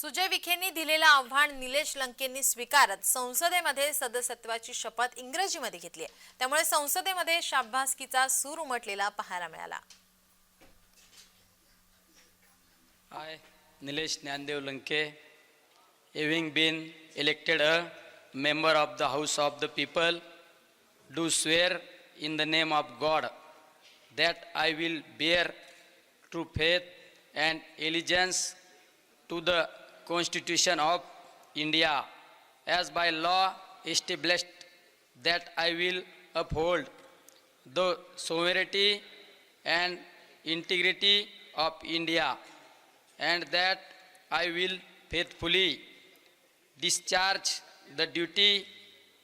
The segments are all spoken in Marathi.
सुजय विखेंनी दिलेलं आव्हान निलेश लंकेंनी स्वीकारत संसदेमध्ये सदस्यत्वाची शपथ इंग्रजीमध्ये घेतली आहे. त्यामुळे संसदेमध्ये शाब्बासकीचा सूर उमटलेला पाहायला मिळाला. I Nilesh Dnyandev Lanke having been elected a member of the house of the people do swear in the name of God that I will bear true faith and allegiance to the Constitution of India, as by law established that I will uphold the sovereignty and integrity of India and that I will faithfully discharge the duty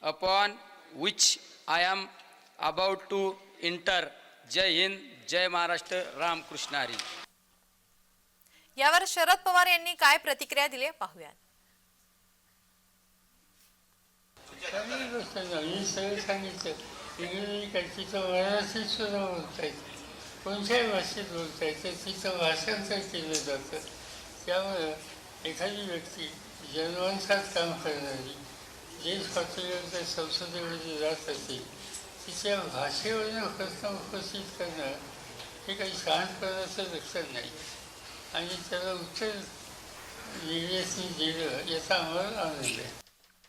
upon which I am about to enter. Jai Hind, Jai Maharashtra, Ram Krishnari. यावर शरद पवार यांनी काय प्रतिक्रिया दिली पाहूया चांगली सगळं सांगितलं इंग्रजी काय तिचं मराठीत सुद्धा बोलता येते कोणत्याही भाषेत बोलता येतं तिचं भाषांतर केलं जातं त्यामुळं एखादी व्यक्ती जनवंशात काम करणारी देश पातळीवर संसदेमध्ये जात असेल तिच्या भाषेवरून प्रश्न उपस्थित करणं हे काही शहाणपणाचं लक्षण नाही. आणि त्याला उत्तर निर्देशन दिलं याचा आम्हाला आनंद आहे.